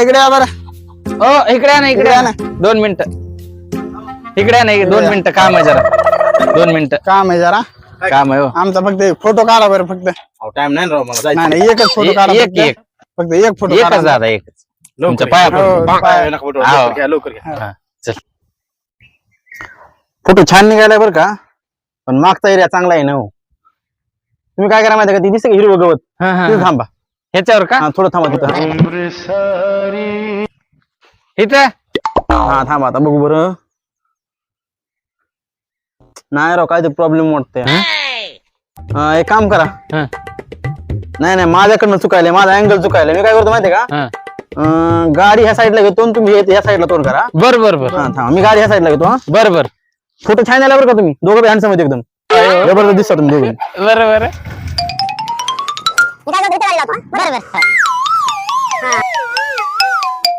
इकडे या बरं. ओ इकडे ना इकडे ना. दोन मिनिट. इकडे ना इकडे. दोन मिनिटं काम आहे जरा. दोन मिनिटं. काम आहे जरा. काम आहे हो. आमचा फक्त फोटो काढा बरं फक्त. टाइम नाही ना राव मला जायचं नाही नाही एकच फोटो एक- काढा एक- फक्त. एक. फक्त एक फोटो एकच काढा. दादा एकच. तुमच्या लवकर पाया या. पडतो. हो, पाय. नका पडू. हा. लवकर घ्या लवकर घ्या. हा, चल. फोटो छान निघालाय बरं का? पण मागचा एरिया चांगला आहे ना हो. तुम्ही काय करा माहिती का? ती दिसते का हिरवं गवत? हा, हा, तिथं हा. थांबा. ह्याच्यावर का? हा थोडं थांबा तिथं इथं? हा थांबा आता बघू बरं. नाही राव काय ते प्रॉब्लेम वाटतंय हा, एक काम करा. हा. नाही नाही माझ्याकडनं चुकायलंय माझा अँगल चुकायला मी काय करतो माहितीये का? हा. अं, गाडी ह्या साईडला घेतो आणि तुम्ही ह्या साईडला तोंड करा. बर बर बर. हा थांबा मी गाडी ह्या साईडला घेतो हा. बर बर. फोटो छान आला बरं का तुम्ही? दोघं हँडसम आहेत एकदम. जबरदस्त दिसता तुम्ही दोघं. बर बर.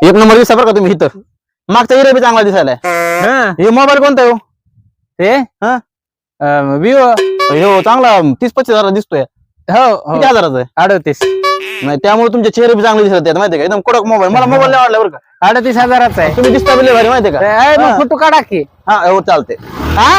एक नंबर दिसता बरं का तुम्ही इथं. मागचा एरिया बी चांगला दिसायला हे. मोबाईल कोणता आहे हो? ते? हा. विवो हो चांगला तीस पस्तीस हजार दिसतोय. हो हो. किती हजाराचा आहे? अडतीस. नाही त्यामुळे तुमचे चेहरे बी चांगले दिसत आहेत माहितीये का? एकदम कडक मोबाईल मला मोबाईल नाही आवडला बरं का? अडतीस हजाराचा आहे. तुम्ही दिसता बी लय भारी माहितीये का? फोटो काढा की. हा हो चालते हा.